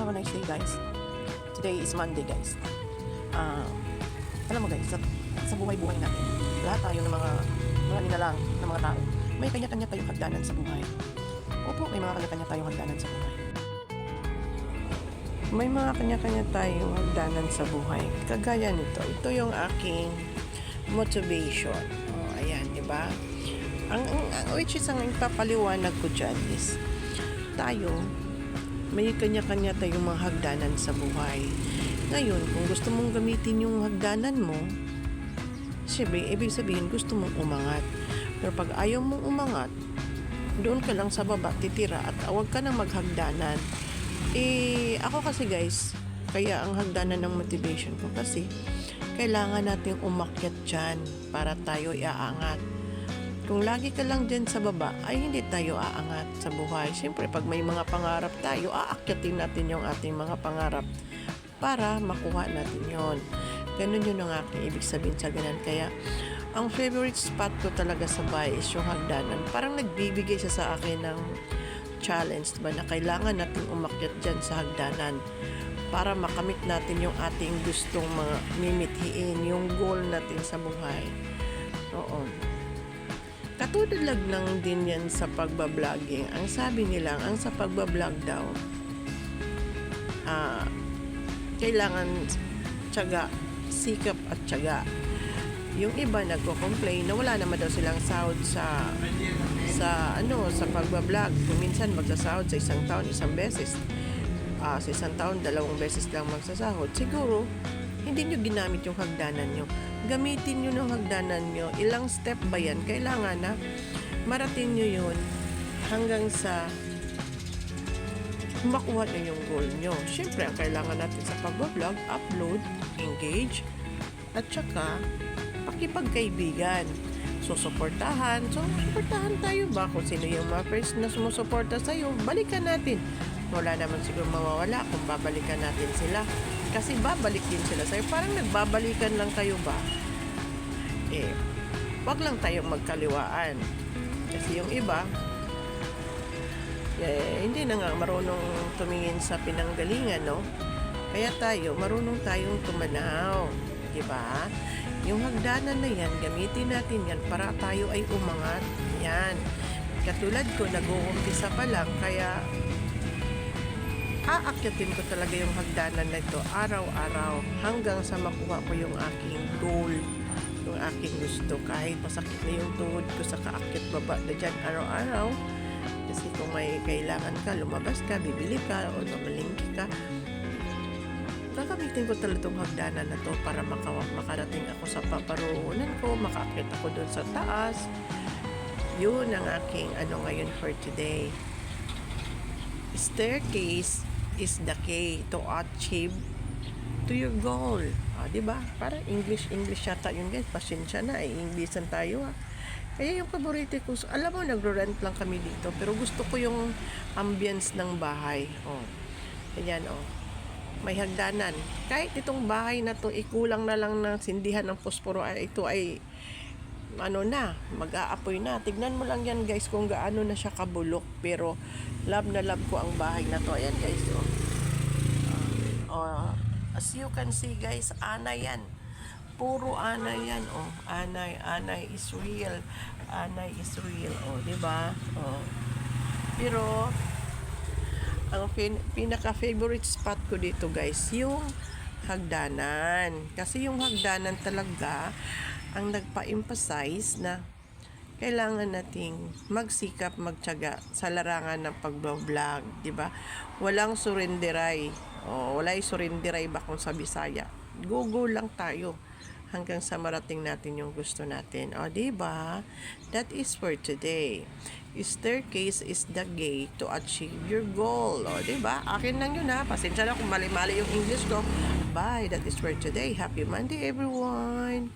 have a nice day guys. Today is Monday guys. Ah, alam mo guys, sa, sa buhay-buhay natin, lahat tayo ng mga mga nilalang ng mga tao, may kanya-kanya tayong hagdanan sa buhay. Opo, may mga kanya-kanya tayong hagdanan sa buhay. May mga kanya-kanya tayong hagdanan sa buhay. Kagaya nito, ito yung aking motivation. Oh, ayan, di ba? Ang, ang- which is ang ipapaliwanag ko dyan is, tayo, may kanya-kanya tayong mga hagdanan sa buhay. Ngayon, kung gusto mong gamitin yung hagdanan mo, siyempre, ibig sabihin, gusto mong umangat. Pero pag ayaw mong umangat, doon ka lang sa baba titira at huwag ka nang maghagdanan. Eh, ako kasi guys, kaya ang hagdanan ng motivation ko kasi kailangan nating umakyat dyan para tayo iaangat. Kung lagi ka lang dyan sa baba, ay hindi tayo aangat sa buhay. Siyempre, pag may mga pangarap tayo, aakyatin natin yung ating mga pangarap para makuha natin yon. Ganun yun ang aking ibig sabihin sa ganun. Kaya, ang favorite spot ko talaga sa bahay is yung hagdanan. Parang nagbibigay siya sa akin ng challenge ba na kailangan nating umakyat dyan sa hagdanan para makamit natin yung ating gustong mga mimithiin, yung goal natin sa buhay. Oo. Katulad lang ng din yan sa pagbablogger. Ang sabi nila, ang sa pagbablog daw, ah, kailangan tiyaga, sikap at tiyaga. Yung iba nagko-complain na wala naman daw silang sahod sa sa ano sa pagbablog. Minsan magsasahod sa isang taon isang beses. Ah, sa isang taon dalawang beses lang magsasahod. Siguro hindi nyo ginamit yung hagdanan nyo. Gamitin nyo ng hagdanan nyo. Ilang step ba yan? Kailangan na marating nyo yun hanggang sa makuha na yung goal nyo. Siyempre, ang kailangan natin sa pagbablog, upload, engage, at saka pakipagkaibigan. Susuportahan. So, suportahan tayo ba? Kung sino yung mga friends na sumusuporta sa'yo, balikan natin. Wala naman siguro mawawala kung babalikan natin sila. Kasi babalik din sila sa'yo. Parang nagbabalikan lang kayo ba? Eh, wag lang tayong magkaliwaan. Kasi yung iba, eh, hindi na nga marunong tumingin sa pinanggalingan, no? Kaya tayo, marunong tayong tumanaw. Di ba? Yung hagdanan na yan, gamitin natin yan para tayo ay umangat. Yan. Katulad ko, nag-uumpisa pa lang, kaya aakyatin ko talaga yung hagdanan na ito araw-araw hanggang sa makuha ko yung aking goal yung aking gusto kahit masakit na yung tuhod ko sa kaakyat baba na dyan araw-araw kasi kung may kailangan ka, lumabas ka, bibili ka, o namalingki ka, gagamitin ko talaga itong hagdanan na to para makawa, makarating ako sa paparuhunan ko, makakit ako doon sa taas. Yun ang aking ano ngayon for today. Staircase is the key to achieve to your goal. Ah, 'di ba? Para English English yata yun guys. Pasensya na, eh, Englishan tayo ah. Kaya yung paborito ko, alam mo, nagro-rent lang kami dito, pero gusto ko yung ambience ng bahay. Oh. Ayan, oh. May hagdanan. Kahit itong bahay na to, ikulang na lang ng sindihan ng posporo, ay, ito ay, ano na, mag-aapoy na. Tignan mo lang yan, guys, kung gaano na siya kabulok. Pero, love na love ko ang bahay na to. Ayan, guys, oh. Oh, as you can see, guys, ana yan. Puro anay yan, oh. Anay, anay is real. Anay is real, oh, di ba? Oh. Pero, ang pin- pinaka-favorite spot ko dito, guys, yung hagdanan. Kasi yung hagdanan talaga ang nagpa-emphasize na kailangan nating magsikap, magtiyaga sa larangan ng pagbablog, di ba? Walang surinderay. O, wala yung surinderay ba kung sa Bisaya. Go-go lang tayo hanggang sa marating natin yung gusto natin. O, di ba? That is for today. Staircase is the gate to achieve your goal. O, di ba? Akin lang yun ha. Pasensya na kung mali-mali yung English ko. Bye. That is for today. Happy Monday, everyone.